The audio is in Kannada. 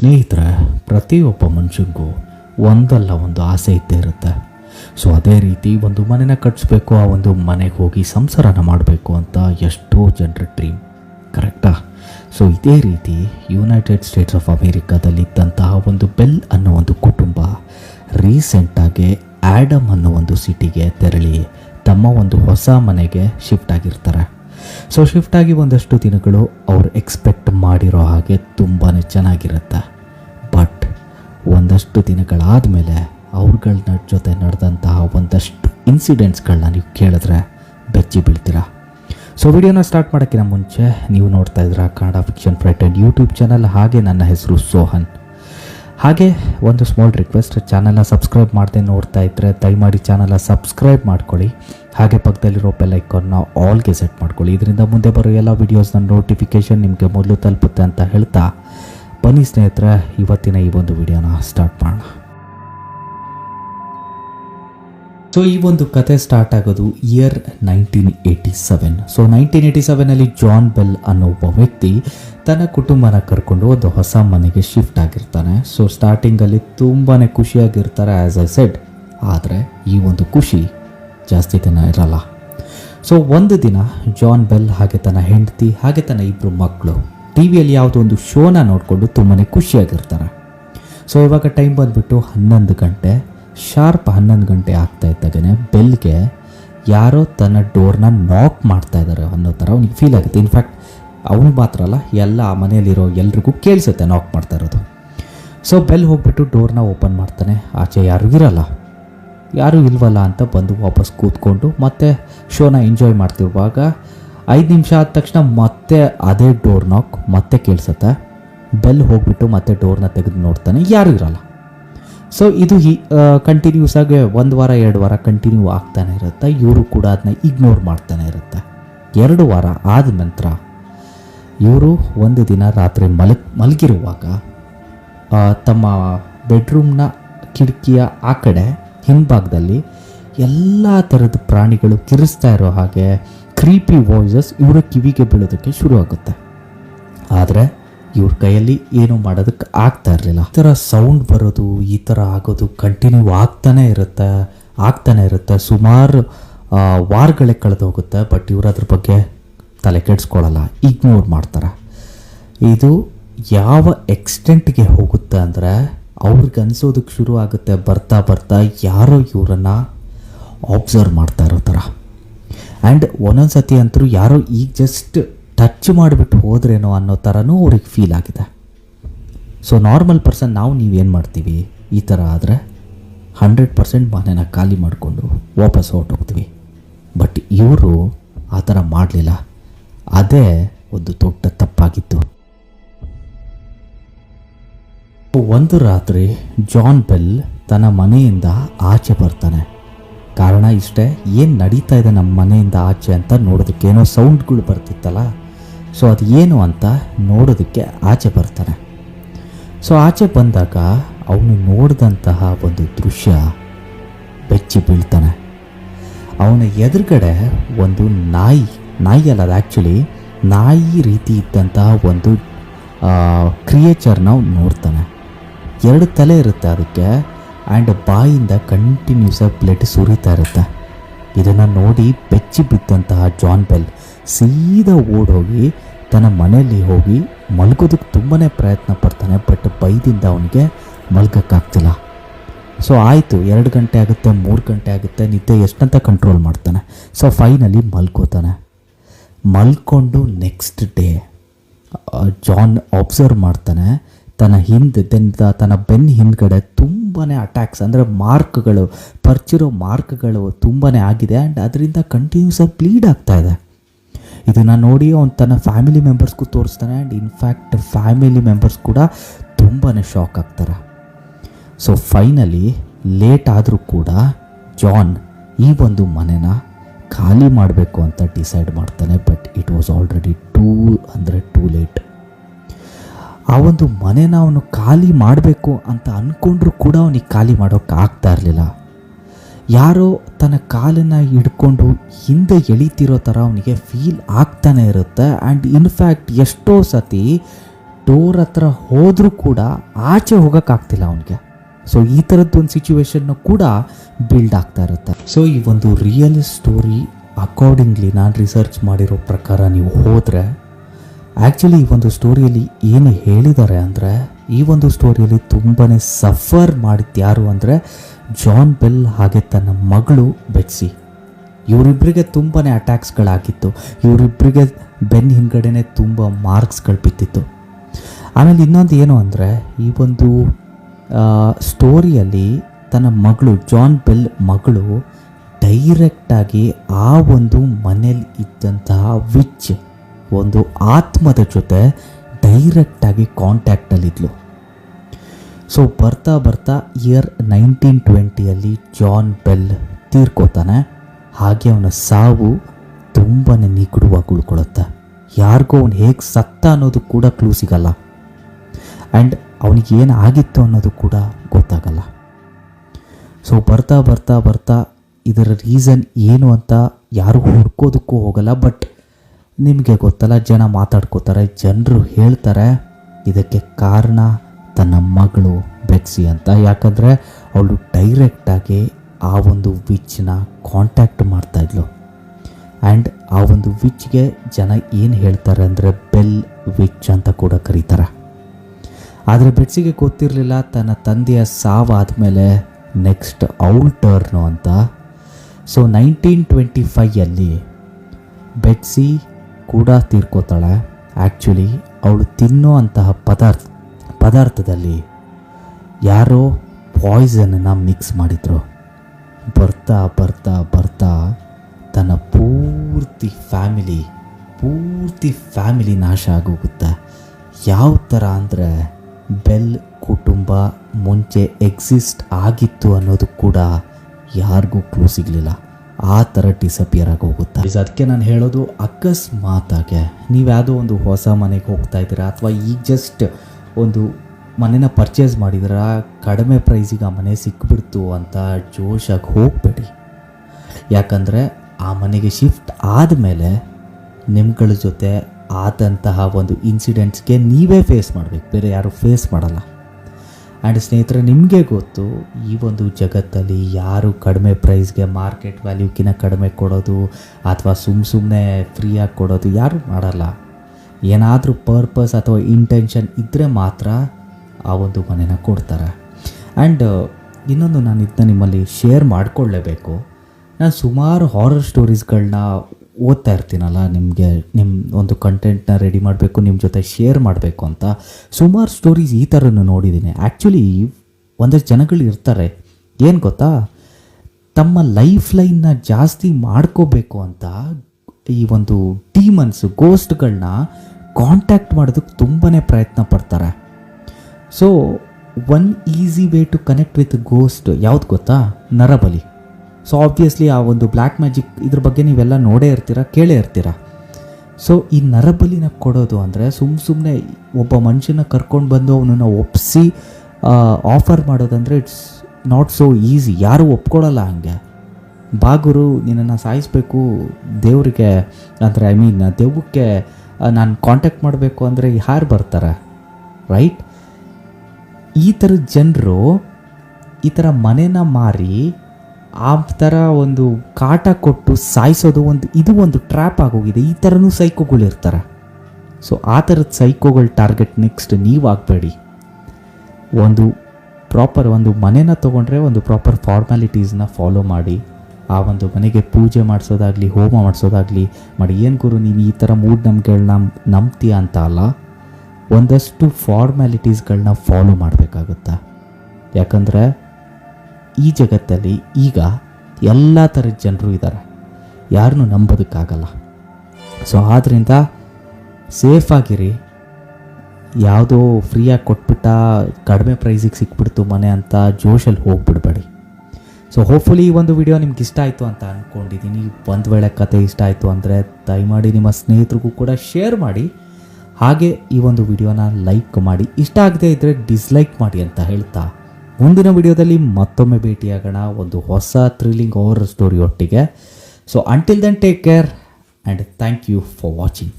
ಸ್ನೇಹಿತರೆ, ಪ್ರತಿಯೊಬ್ಬ ಮನುಷ್ಯನಿಗೂ ಒಂದಲ್ಲ ಒಂದು ಆಸೆ ಇದ್ದೇ ಇರುತ್ತೆ. ಸೊ ಅದೇ ರೀತಿ ಒಂದು ಮನೆನ ಕಟ್ಟಿಸ್ಬೇಕು ಆ ಒಂದು ಮನೆಗೆ ಹೋಗಿ ಸಂಸಾರನ ಮಾಡಬೇಕು ಅಂತ ಎಷ್ಟೋ ಜನರ ಡ್ರೀಮ್ ಕರೆಕ್ಟಾ ಸೊ ಇದೇ ರೀತಿ ಯುನೈಟೆಡ್ ಸ್ಟೇಟ್ಸ್ ಆಫ್ ಅಮೇರಿಕಾದಲ್ಲಿದ್ದಂತಹ ಒಂದು ಬೆಲ್ ಅನ್ನೋ ಒಂದು ಕುಟುಂಬ ರೀಸೆಂಟಾಗಿ ಆ್ಯಡಮ್ ಅನ್ನೋ ಒಂದು ಸಿಟಿಗೆ ತೆರಳಿ ತಮ್ಮ ಒಂದು ಹೊಸ ಮನೆಗೆ ಶಿಫ್ಟ್ ಆಗಿರ್ತಾರೆ. ಸೊ ಶಿಫ್ಟ್ ಆಗಿ ಒಂದಷ್ಟು ದಿನಗಳು ಅವ್ರು ಎಕ್ಸ್ಪೆಕ್ಟ್ ಮಾಡಿರೋ ಹಾಗೆ ತುಂಬಾ ಚೆನ್ನಾಗಿರುತ್ತೆ. ಬಟ್ ಒಂದಷ್ಟು ದಿನಗಳಾದ ಮೇಲೆ ಅವ್ರಗಳ ಜೊತೆ ನಡೆದಂತಹ ಒಂದಷ್ಟು ಇನ್ಸಿಡೆಂಟ್ಸ್ಗಳನ್ನ ನೀವು ಕೇಳಿದ್ರೆ ಬೆಚ್ಚಿ ಬೀಳ್ತೀರಾ. ಸೊ ವಿಡಿಯೋನ ಸ್ಟಾರ್ಟ್ ಮಾಡೋಕ್ಕಿಂತ ಮುಂಚೆ ನೀವು ನೋಡ್ತಾ ಇದ್ದೀರಾ Kannada fiction fright YouTube channel ಹಾಗೆ ನನ್ನ ಹೆಸರು ಸೋಹನ್. ಹಾಗೆ ಒಂದು ಸ್ಮಾಲ್ ರಿಕ್ವೆಸ್ಟ್ ಚಾನಲ್ನ ಸಬ್ಸ್ಕ್ರೈಬ್ ಮಾಡದೆ ನೋಡ್ತಾ ಇದ್ದರೆ ದಯಮಾಡಿ ಚಾನಲ್ನ ಸಬ್ಸ್ಕ್ರೈಬ್ ಮಾಡ್ಕೊಳ್ಳಿ. ಹಾಗೆ ಪಕ್ಕದಲ್ಲಿರೋ ಬೆಲ್ ಐಕಾನ್ನ ಆಲ್ಗೆ ಸೆಟ್ ಮಾಡ್ಕೊಳ್ಳಿ. ಇದರಿಂದ ಮುಂದೆ ಬರೋ ಎಲ್ಲ ವೀಡಿಯೋಸ್ನ ನೋಟಿಫಿಕೇಷನ್ ನಿಮಗೆ ಮೊದಲು ತಲುಪುತ್ತೆ ಅಂತ ಹೇಳ್ತಾ ಬನ್ನಿ ಸ್ನೇಹಿತರೆ, ಇವತ್ತಿನ ಈ ಒಂದು ವಿಡಿಯೋನ ಸ್ಟಾರ್ಟ್ ಮಾಡೋಣ. ಸೊ ಈ ಒಂದು ಕತೆ ಸ್ಟಾರ್ಟ್ ಆಗೋದು year nineteen eighty seven so nineteen eighty ಸೆವೆನಲ್ಲಿ John Bell ಅನ್ನೋ ಒಬ್ಬ ವ್ಯಕ್ತಿ ತನ್ನ ಕುಟುಂಬನ ಕರ್ಕೊಂಡು ಒಂದು ಹೊಸ ಮನೆಗೆ ಶಿಫ್ಟ್ ಆಗಿರ್ತಾನೆ. ಸೊ ಸ್ಟಾರ್ಟಿಂಗಲ್ಲಿ ತುಂಬಾ ಖುಷಿಯಾಗಿರ್ತಾರೆ ಆ್ಯಸ್ ಐ ಸೆಡ್ ಆದರೆ, ಈ ಒಂದು ಖುಷಿ ಜಾಸ್ತಿ ದಿನ ಇರಲ್ಲ. ಸೊ ಒಂದು ದಿನ ಜಾನ್ ಬೆಲ್ ಹಾಗೆ ತನ್ನ ಹೆಂಡತಿ, ಹಾಗೆ ತನ್ನ ಇಬ್ಬರು ಮಕ್ಕಳು ಟಿ ವಿಯಲ್ಲಿ ಯಾವುದೋ ಒಂದು ಶೋನ ನೋಡಿಕೊಂಡು ತುಂಬಾ ಖುಷಿಯಾಗಿರ್ತಾರೆ. ಸೊ ಇವಾಗ ಟೈಮ್ ಬಂದುಬಿಟ್ಟು ಹನ್ನೊಂದು ಗಂಟೆ ಶಾರ್ಪ್ ಹನ್ನೊಂದು ಗಂಟೆ ಆಗ್ತಾ ಇದ್ದಾಗೇ ಬೆಲ್ಗೆ ಯಾರೋ ತನ್ನ ಡೋರ್ನ ನಾಕ್ ಮಾಡ್ತಾ ಇದ್ದಾರೆ ಅನ್ನೋ ಥರ ಅವ್ನಿಗೆ ಫೀಲ್ ಆಗುತ್ತೆ. ಇನ್ಫ್ಯಾಕ್ಟ್ ಅವನು ಮಾತ್ರ ಅಲ್ಲ, ಎಲ್ಲ ಆ ಮನೆಯಲ್ಲಿರೋ ಎಲ್ರಿಗೂ ಕೇಳಿಸುತ್ತೆ ನಾಕ್ ಮಾಡ್ತಾ ಇರೋದು. ಸೊ ಬೆಲ್ ಹೋಗ್ಬಿಟ್ಟು ಡೋರ್ನ ಓಪನ್ ಮಾಡ್ತಾನೆ. ಆಚೆ ಯಾರೂ ಇರಲ್ಲ. ಯಾರೂ ಇಲ್ವಲ್ಲ ಅಂತ ಬಂದು ವಾಪಸ್ ಕೂತ್ಕೊಂಡು ಮತ್ತೆ ಶೋನ ಎಂಜಾಯ್ ಮಾಡ್ತಿರುವಾಗ ಐದು ನಿಮಿಷ ಆದ ತಕ್ಷಣ ಮತ್ತೆ ಅದೇ ಡೋರ್ ನಾಕ್ ಮತ್ತೆ ಕೇಳಿಸುತ್ತೆ. ಬೆಲ್ ಹೋಗ್ಬಿಟ್ಟು ಮತ್ತೆ ಡೋರ್ನ ತೆಗೆದು ನೋಡ್ತಾನೆ, ಯಾರೂ ಇರಲ್ಲ. ಸೊ ಇದು ಈ ಕಂಟಿನ್ಯೂಸ್ ಆಗಿ ಒಂದು ವಾರ, ಎರಡು ವಾರ ಕಂಟಿನ್ಯೂ ಆಗ್ತಾನೆ ಇರುತ್ತೆ. ಇವರು ಕೂಡ ಅದನ್ನ ಇಗ್ನೋರ್ ಮಾಡ್ತಾನೆ ಇರುತ್ತೆ. ಎರಡು ವಾರ ಆದ ನಂತರ ಇವರು ಒಂದು ದಿನ ರಾತ್ರಿ ಮಲಗ್ ಮಲಗಿರುವಾಗ ತಮ್ಮ ಬೆಡ್ರೂಮ್ನ ಕಿಟಕಿಯ ಆ ಕಡೆ ಹಿಂಭಾಗದಲ್ಲಿ ಎಲ್ಲ ಥರದ ಪ್ರಾಣಿಗಳು ಕಿರಿಸ್ತಾ ಇರೋ ಹಾಗೆ ಕ್ರೀಪಿ ವಾಯ್ಸಸ್ ಇವರ ಕಿವಿಗೆ ಬೀಳೋದಕ್ಕೆ ಶುರು ಆಗುತ್ತೆ ಆದರೆ ಇವ್ರ ಕೈಯಲ್ಲಿ ಏನು ಮಾಡೋದಕ್ಕೆ ಆಗ್ತಾ ಇರಲಿಲ್ಲ. ಈ ಥರ ಸೌಂಡ್ ಬರೋದು, ಈ ಥರ ಆಗೋದು ಕಂಟಿನ್ಯೂ ಆಗ್ತಾನೆ ಇರುತ್ತೆ ಆಗ್ತಾನೆ ಇರುತ್ತೆ. ಸುಮಾರು ವಾರಗಳೇ ಕಳೆದು ಹೋಗುತ್ತೆ ಬಟ್ ಇವ್ರು ಅದ್ರ ಬಗ್ಗೆ ತಲೆ ಕೆಡಿಸ್ಕೊಳ್ಳಲ್ಲ ಇಗ್ನೋರ್ ಮಾಡ್ತಾರೆ. ಇದು ಯಾವ ಎಕ್ಸ್ಟೆಂಟ್ಗೆ ಹೋಗುತ್ತೆ ಅಂದರೆ ಅವ್ರಿಗೆ ಅನಿಸೋದಕ್ಕೆ ಶುರು ಆಗುತ್ತೆ, ಬರ್ತಾ ಬರ್ತಾ ಯಾರೋ ಇವರನ್ನು ಆಬ್ಸರ್ವ್ ಮಾಡ್ತಾ ಇರೋ ಥರ. ಆ್ಯಂಡ್ ಒಂದೊಂದು ಸತಿ ಅಂತರೂ ಯಾರೋ ಈಗ ಜಸ್ಟ್ ಟಚ್ ಮಾಡಿಬಿಟ್ಟು ಹೋದ್ರೇನೋ ಅನ್ನೋ ಥರನೂ ಅವ್ರಿಗೆ ಫೀಲ್ ಆಗಿದೆ. ಸೊ ನಾರ್ಮಲ್ ಪರ್ಸನ್ ನಾವು ನೀವೇನು ಮಾಡ್ತೀವಿ? ಈ ಥರ ಆದರೆ ಹಂಡ್ರೆಡ್ ಪರ್ಸೆಂಟ್ ಮನೆನ ಖಾಲಿ ಮಾಡಿಕೊಂಡು ವಾಪಸ್ ಹೊರಟೋಗ್ತೀವಿ. ಬಟ್ ಇವರು ಆ ಥರ ಮಾಡಲಿಲ್ಲ. ಅದೇ ಒಂದು ದೊಡ್ಡ ತಪ್ಪಾಗಿತ್ತು. ಒಂದು ರಾತ್ರಿ ಜಾನ್ ಬೆಲ್ ತನ್ನ ಮನೆಯಿಂದ ಆಚೆ ಬರ್ತಾನೆ. ಕಾರಣ ಇಷ್ಟೇ, ಏನು ನಡೀತಾ ಇದೆ ನಮ್ಮ ಮನೆಯಿಂದ ಆಚೆ ಅಂತ ನೋಡೋದಕ್ಕೆ ಏನೋ ಸೌಂಡ್ಗಳು ಬರ್ತಿತ್ತಲ್ಲ? ಸೊ ಅದು ಏನು ಅಂತ ನೋಡೋದಕ್ಕೆ ಆಚೆ ಬರ್ತಾನೆ. ಸೊ ಆಚೆ ಬಂದಾಗ ಅವನು ನೋಡಿದಂತಹ ಒಂದು ದೃಶ್ಯ ಬೆಚ್ಚಿ ಬೀಳ್ತಾನೆ. ಅವನ ಎದುರುಗಡೆ ಒಂದು ನಾಯಿ ನಾಯಿ ಅಲ್ಲ ಅದು ಆ್ಯಕ್ಚುಲಿ ನಾಯಿ ರೀತಿ ಇದ್ದಂತಹ ಒಂದು ಕ್ರಿಯೇಚರ್ನ ನೋಡ್ತಾನೆ. ಎರಡು ತಲೆ ಇರುತ್ತೆ ಅದಕ್ಕೆ ಆ್ಯಂಡ್ ಬಾಯಿಂದ ಕಂಟಿನ್ಯೂಸ್ ಆಗಿ ಬ್ಲಡ್ ಸುರಿತಾ ಇರುತ್ತೆ. ಇದನ್ನು ನೋಡಿ ಬೆಚ್ಚಿ ಬಿದ್ದಂತಹ ಜಾನ್ ಬೆಲ್ ಸೀದಾ ಓಡೋಗಿ ತನ್ನ ಮನೆಯಲ್ಲಿ ಹೋಗಿ ಮಲ್ಗೋದಕ್ಕೆ ತುಂಬಾ ಪ್ರಯತ್ನ ಪಡ್ತಾನೆ ಬಟ್ ಬೈದಿಂದ ಅವನಿಗೆ ಮಲ್ಗೋಕ್ಕಾಗ್ತಿಲ್ಲ. ಸೊ ಆಯಿತು, ಎರಡು ಗಂಟೆ ಆಗುತ್ತೆ, ಮೂರು ಗಂಟೆ ಆಗುತ್ತೆ, ನಿದ್ದೆ ಎಷ್ಟಂತ ಕಂಟ್ರೋಲ್ ಮಾಡ್ತಾನೆ. ಸೊ ಫೈನಲಿ ಮಲ್ಕೋತಾನೆ ಮಲ್ಕೊಂಡು ನೆಕ್ಸ್ಟ್ ಡೇ ಜಾನ್ ಅಬ್ಸರ್ವ್ ಮಾಡ್ತಾನೆ, ತನ್ನ ಹಿಂದೆ ದೆನ್ ತನ್ನ ಬೆನ್ ಹಿಂದ್ಗಡೆ ತುಂಬಾ ಅಟ್ಯಾಕ್ಸ್ ಅಂದರೆ ಮಾರ್ಕ್ಗಳು ಪರ್ಚಿರೋ ಮಾರ್ಕ್ಗಳು ತುಂಬಾ ಆಗಿದೆ ಆ್ಯಂಡ್ ಅದರಿಂದ ಕಂಟಿನ್ಯೂಸ್ ಆಗಿ ಬ್ಲೀಡ್ ಆಗ್ತಾ ಇದೆ. ಇದನ್ನು ನೋಡಿ ಅವ್ನು ತನ್ನ ಫ್ಯಾಮಿಲಿ ಮೆಂಬರ್ಸ್ಗೂ ತೋರಿಸ್ತಾನೆ ಆ್ಯಂಡ್ ಇನ್ಫ್ಯಾಕ್ಟ್ ಫ್ಯಾಮಿಲಿ ಮೆಂಬರ್ಸ್ ಕೂಡ ತುಂಬಾ ಶಾಕ್ ಆಗ್ತಾರೆ. ಸೊ ಫೈನಲಿ ಲೇಟ್ ಆದರೂ ಕೂಡ ಜಾನ್ ಈ ಒಂದು ಮನೆನ ಖಾಲಿ ಮಾಡಬೇಕು ಅಂತ ಡಿಸೈಡ್ ಮಾಡ್ತಾನೆ but it was already too ಅಂದರೆ ಟೂ ಲೇಟ್ ಆ ಒಂದು ಮನೆನ ಅವನು ಖಾಲಿ ಮಾಡಬೇಕು ಅಂತ ಅಂದ್ಕೊಂಡ್ರೂ ಕೂಡ ಅವನಿಗೆ ಖಾಲಿ ಮಾಡೋಕೆ ಆಗ್ತಾ ಇರಲಿಲ್ಲ. ಯಾರೋ ತನ್ನ ಕಾಲನ್ನು ಹಿಡ್ಕೊಂಡು ಹಿಂದೆ ಎಳಿತಿರೋ ಥರ ಅವನಿಗೆ ಫೀಲ್ ಆಗ್ತಾನೆ ಇರುತ್ತೆ ಆ್ಯಂಡ್ ಇನ್ಫ್ಯಾಕ್ಟ್ ಎಷ್ಟೋ ಸತಿ ಡೋರ್ ಹತ್ರ ಹೋದರೂ ಕೂಡ ಆಚೆ ಹೋಗೋಕ್ಕಾಗ್ತಿಲ್ಲ ಅವನಿಗೆ. ಸೊ ಈ ಥರದ್ದು ಒಂದು ಸಿಚುವೇಶನ್ನು ಕೂಡ ಬಿಲ್ಡ್ ಆಗ್ತಾ ಇರುತ್ತೆ. ಸೊ ಈ ಒಂದು ರಿಯಲ್ ಸ್ಟೋರಿ ಅಕಾರ್ಡಿಂಗ್ಲಿ ನಾನು ರಿಸರ್ಚ್ ಮಾಡಿರೋ ಪ್ರಕಾರ ನೀವು ಹೋದರೆ ಆ್ಯಕ್ಚುಲಿ ಈ ಒಂದು ಸ್ಟೋರಿಯಲ್ಲಿ ಏನು ಹೇಳಿದ್ದಾರೆ ಅಂದರೆ, ಈ ಒಂದು ಸ್ಟೋರಿಯಲ್ಲಿ ತುಂಬಾ ಸಫರ್ ಮಾಡಿದ್ದು ಯಾರು ಅಂದರೆ ಜಾನ್ ಬೆಲ್ ಹಾಗೆ ತನ್ನ ಮಗಳು ಬೆಟ್ಸಿ ಇವರಿಬ್ಬರಿಗೆ ತುಂಬಾ ಅಟ್ಯಾಕ್ಸ್ಗಳಾಗಿತ್ತು ಇವರಿಬ್ಬರಿಗೆ ಬೆನ್ ಹಿಂದ್ಗಡೆನೆ ತುಂಬ ಮಾರ್ಕ್ಸ್ಗಳು ಬಿದ್ದಿತ್ತು. ಆಮೇಲೆ ಇನ್ನೊಂದು ಏನು ಅಂದರೆ, ಈ ಒಂದು ಸ್ಟೋರಿಯಲ್ಲಿ ತನ್ನ ಮಗಳು ಜಾನ್ ಬೆಲ್ ಮಗಳು ಡೈರೆಕ್ಟಾಗಿ ಆ ಒಂದು ಮನೇಲಿ ಇದ್ದಂತಹ ವಿಚ್ ಒಂದು ಆತ್ಮದ ಜೊತೆ ಡೈರೆಕ್ಟಾಗಿ ಕಾಂಟ್ಯಾಕ್ಟಲ್ಲಿದ್ಲು ಸೊ ಬರ್ತಾ ಬರ್ತಾ ಇಯರ್ ನೈನ್ಟೀನ್ ಟ್ವೆಂಟಿಯಲ್ಲಿ ಜಾನ್ ಬೆಲ್ ತೀರ್ಕೋತಾನೆ. ಹಾಗೆ ಅವನ ಸಾವು ತುಂಬಾ ನಿಗೂಢವಾಗಿ ಉಳ್ಕೊಳುತ್ತೆ ಯಾರಿಗೂ ಅವನು ಹೇಗೆ ಸತ್ತ ಅನ್ನೋದು ಕೂಡ ಕ್ಲೂ ಸಿಗಲ್ಲ. ಆ್ಯಂಡ್ ಅವನಿಗೆ ಏನು ಆಗಿತ್ತು ಅನ್ನೋದು ಕೂಡ ಗೊತ್ತಾಗಲ್ಲ. ಸೊ ಬರ್ತಾ ಬರ್ತಾ ಬರ್ತಾ ಇದರ ರೀಸನ್ ಏನು ಅಂತ ಯಾರು ಹುಡ್ಕೋದಕ್ಕೂ ಹೋಗಲ್ಲ ಬಟ್ ನಿಮಗೆ ಗೊತ್ತಲ್ಲ, ಜನ ಮಾತಾಡ್ಕೋತಾರೆ, ಜನರು ಹೇಳ್ತಾರೆ, ಇದಕ್ಕೆ ಕಾರಣ ತನ್ನ ಮಗಳು ಬೆಕ್ಸಿ ಅಂತ. ಯಾಕಂದರೆ ಅವಳು ಡೈರೆಕ್ಟಾಗಿ ಆ ಒಂದು ವಿಚ್ನ ಕಾಂಟ್ಯಾಕ್ಟ್ ಮಾಡ್ತಾಯಿದ್ಲು ಆ್ಯಂಡ್ ಆ ಒಂದು ವಿಚ್ಗೆ ಜನ ಏನು ಹೇಳ್ತಾರೆ ಅಂದರೆ ಬೆಲ್ ವಿಚ್ ಅಂತ ಕೂಡ ಕರೀತಾರೆ. ಆದರೆ ಬೆಟ್ಸಿಗೆ ಗೊತ್ತಿರಲಿಲ್ಲ ತನ್ನ ತಂದೆಯ ಸಾವಾದಮೇಲೆ ನೆಕ್ಸ್ಟ್ ಔಲ್ ಟರ್ನು ಅಂತ. ಸೊ ನೈನ್ಟೀನ್ ಟ್ವೆಂಟಿ ಫೈಯಲ್ಲಿ ಬೆಟ್ಸಿ ಕೂಡ ತೀರ್ಕೋತಾಳೆ. ಆ್ಯಕ್ಚುಲಿ ಅವಳು ತಿನ್ನೋ ಅಂತಹ ಪದಾರ್ಥ, ಪದಾರ್ಥದಲ್ಲಿ ಯಾರೋ ಪಾಯ್ಸನನ್ನು ಮಿಕ್ಸ್ ಮಾಡಿದರು. ಬರ್ತಾ ಬರ್ತಾ ಬರ್ತಾ ತನ್ನ ಪೂರ್ತಿ ಫ್ಯಾಮಿಲಿ ಪೂರ್ತಿ ಫ್ಯಾಮಿಲಿ ನಾಶ ಆಗೋಗುತ್ತೆ. ಯಾವ ಥರ ಅಂದರೆ ಬೆಲ್ ಕುಟುಂಬ ಮುಂಚೆ ಎಕ್ಸಿಸ್ಟ್ ಆಗಿತ್ತು ಅನ್ನೋದು ಕೂಡ ಯಾರಿಗೂ ಕ್ಲೂ ಸಿಗಲಿಲ್ಲ. ಆ ಥರ ಡಿಸಪಿಯರ್ ಆಗಿ ಹೋಗುತ್ತೆ. ಅದಕ್ಕೆ ನಾನು ಹೇಳೋದು ಅಕಸ್ಮಾತಾಗೆ ನೀವು ಯಾವುದೋ ಒಂದು ಹೊಸ ಮನೆಗೆ ಹೋಗ್ತಾ ಇದ್ದೀರಾ ಅಥವಾ ಈಗ ಜಸ್ಟ್ ಒಂದು ಮನೆನ ಪರ್ಚೇಸ್ ಮಾಡಿದ್ರ ಕಡಿಮೆ ಪ್ರೈಸಿಗೆ ಆ ಮನೆ ಸಿಕ್ಬಿಡ್ತು ಅಂತ ಜೋಶಾಗಿ ಹೋಗಬೇಡಿ. ಯಾಕಂದರೆ ಆ ಮನೆಗೆ ಶಿಫ್ಟ್ ಆದಮೇಲೆ ನಿಮ್ಗಳ ಜೊತೆ ಆದಂತಹ ಒಂದು ಇನ್ಸಿಡೆಂಟ್ಸ್ಗೆ ನೀವೇ ಫೇಸ್ ಮಾಡಬೇಕು. ಬೇರೆ ಯಾರು ಫೇಸ್ ಮಾಡಲ್ಲ. ಆ್ಯಂಡ್ ಸ್ನೇಹಿತರೆ, ನಿಮಗೆ ಗೊತ್ತು, ಈ ಒಂದು ಜಗತ್ತಲ್ಲಿ ಯಾರು ಕಡಿಮೆ ಪ್ರೈಸ್ಗೆ ಮಾರ್ಕೆಟ್ ವ್ಯಾಲ್ಯೂಕಿನ ಕಡಿಮೆ ಕೊಡೋದು, ಅಥವಾ ಸುಮ್ಮ ಸುಮ್ಮನೆ ಫ್ರೀಯಾಗಿ ಕೊಡೋದು ಯಾರು ಮಾಡಲ್ಲ. ಏನಾದರೂ ಪರ್ಪಸ್ ಅಥವಾ ಇಂಟೆನ್ಷನ್ ಇದ್ದರೆ ಮಾತ್ರ ಆ ಒಂದು ಮನೆನ ಕೊಡ್ತಾರೆ. ಆ್ಯಂಡ್ ಇನ್ನೊಂದು ನಾನು ಇದನ್ನ ನಿಮ್ಮಲ್ಲಿ ಶೇರ್ ಮಾಡಿಕೊಳ್ಳೇಬೇಕು ನಾನು ಸುಮಾರು ಹಾರರ್ ಸ್ಟೋರೀಸ್ಗಳನ್ನ ಓದ್ತಾ ಇರ್ತೀನಲ್ಲ, ನಿಮಗೆ ನಿಮ್ಮ ಒಂದು ಕಂಟೆಂಟ್ನ ರೆಡಿ ಮಾಡಬೇಕು ನಿಮ್ಮ ಜೊತೆ ಶೇರ್ ಮಾಡಬೇಕು ಅಂತ. ಸುಮಾರು ಸ್ಟೋರೀಸ್ ಈ ಥರನೂ ನೋಡಿದ್ದೀನಿ ಆ್ಯಕ್ಚುಲಿ ಒಂದಷ್ಟು ಜನಗಳು ಇರ್ತಾರೆ. ಏನು ಗೊತ್ತಾ? ತಮ್ಮ ಲೈಫ್ ಲೈನ್ನ ಜಾಸ್ತಿ ಮಾಡ್ಕೋಬೇಕು ಅಂತ ಈ ಒಂದು ಟೀಮನ್ಸ್ ಗೋಸ್ಟ್ಗಳನ್ನ ಕಾಂಟ್ಯಾಕ್ಟ್ ಮಾಡೋದಕ್ಕೆ ತುಂಬಾ ಪ್ರಯತ್ನ ಪಡ್ತಾರೆ. So one easy way to connect with ghost ಯಾವ್ದು ಗೊತ್ತಾ? ನರಬಲಿ. ಸೊ ಆಬ್ವಿಯಸ್ಲಿ ಆ ಒಂದು ಬ್ಲ್ಯಾಕ್ ಮ್ಯಾಜಿಕ್ ಇದ್ರ ಬಗ್ಗೆ ನೀವೆಲ್ಲ ನೋಡೇ ಇರ್ತೀರ, ಕೇಳೇ ಇರ್ತೀರ? ಸೊ ಈ ನರಬಲಿನ ಕೊಡೋದು ಅಂದರೆ ಸುಮ್ಮ ಸುಮ್ಮನೆ ಒಬ್ಬ ಮನುಷ್ಯನ ಕರ್ಕೊಂಡು ಬಂದು ಅವನನ್ನು ಒಪ್ಪಿಸಿ ಆಫರ್ ಮಾಡೋದಂದರೆ ಇಟ್ಸ್ ನಾಟ್ ಸೋ ಈಸಿ ಯಾರೂ ಒಪ್ಕೊಳ್ಳಲ್ಲ ಹಂಗೆ. ಬಾಗುರು, ನಿನ್ನನ್ನು ಸಾಯಿಸಬೇಕು, ದೇವರಿಗೆ ಅಂದರೆ ಐ ಮೀನ್ ದೇವಕ್ಕೆ ನಾನು ಕಾಂಟ್ಯಾಕ್ಟ್ ಮಾಡಬೇಕು ಅಂದರೆ ಯಾರು ಬರ್ತಾರೆ? ರೈಟ್ ಈ ಥರದ ಜನರು ಈ ಥರ ಮನೆನ ಮಾರಿ ಆ ಥರ ಒಂದು ಕಾಟ ಕೊಟ್ಟು ಸಾಯಿಸೋದು ಒಂದು, ಇದು ಒಂದು ಟ್ರ್ಯಾಪ್ ಆಗೋಗಿದೆ. ಈ ಥರನೂ ಸೈಕೋಗಳು ಇರ್ತಾರೆ. ಸೊ ಆ ಥರದ ಸೈಕೋಗಳ ಟಾರ್ಗೆಟ್ ನೆಕ್ಸ್ಟ್ ನೀವು ಆಗಬೇಡಿ. ಒಂದು ಪ್ರಾಪರ್ ಒಂದು ಮನೆನ ತೊಗೊಂಡ್ರೆ ಒಂದು ಪ್ರಾಪರ್ ಫಾರ್ಮ್ಯಾಲಿಟೀಸ್ನ ಫಾಲೋ ಮಾಡಿ. ಆ ಒಂದು ಮನೆಗೆ ಪೂಜೆ ಮಾಡಿಸೋದಾಗಲಿ, ಹೋಮ ಮಾಡಿಸೋದಾಗಲಿ, ಮಾಡಿ, ಏನು ಗುರು, ನೀನು ಈ ಥರ ಮೂಢನಂಬಿಕೆಗಳನ್ನ ನಂಬ್ತೀಯ ಅಂತ ಅಲ್ಲ. ಒಂದಷ್ಟು ಫಾರ್ಮ್ಯಾಲಿಟೀಸ್ಗಳನ್ನ ಫಾಲೋ ಮಾಡಬೇಕಾಗುತ್ತಾ? ಯಾಕಂದರೆ ಈ ಜಗತ್ತಲ್ಲಿ ಈಗ ಎಲ್ಲ ಥರದ ಜನರು ಇದ್ದಾರೆ. ಯಾರನ್ನೂ ನಂಬೋದಕ್ಕಾಗಲ್ಲ. ಸೊ ಆದ್ದರಿಂದ ಸೇಫಾಗಿರಿ ಯಾವುದೋ ಫ್ರೀಯಾಗಿ ಕೊಟ್ಬಿಟ್ಟ ಕಡಿಮೆ ಪ್ರೈಸಿಗೆ ಸಿಕ್ಬಿಡ್ತು ಮನೆ ಅಂತ ಜೋಶಲ್ಲಿ ಹೋಗ್ಬಿಡ್ಬೇಡಿ. ಸೊ ಹೋಪ್ಫುಲಿ ಈ ಒಂದು ವಿಡಿಯೋ ನಿಮ್ಗೆ ಇಷ್ಟ ಆಯಿತು ಅಂತ ಅಂದ್ಕೊಂಡಿದ್ದೀನಿ ಒಂದು ವೇಳೆ ಕತೆ ಇಷ್ಟ ಆಯಿತು ಅಂದರೆ ದಯಮಾಡಿ ನಿಮ್ಮ ಸ್ನೇಹಿತರಿಗೂ ಕೂಡ ಶೇರ್ ಮಾಡಿ. ಹಾಗೆ ಈ ಒಂದು ವಿಡಿಯೋನ ಲೈಕ್ ಮಾಡಿ. ಇಷ್ಟ ಆಗದೆ ಇದ್ದರೆ ಡಿಸ್ಲೈಕ್ ಮಾಡಿ ಅಂತ ಹೇಳ್ತಾ ಮುಂದಿನ ವಿಡಿಯೋದಲ್ಲಿ ಮತ್ತೊಮ್ಮೆ ಭೇಟಿಯಾಗೋಣ ಒಂದು ಹೊಸ ಥ್ರಿಲ್ಲಿಂಗ್ ಓವರ್ ಸ್ಟೋರಿ ಒಟ್ಟಿಗೆ. So until then take care and thank you for watching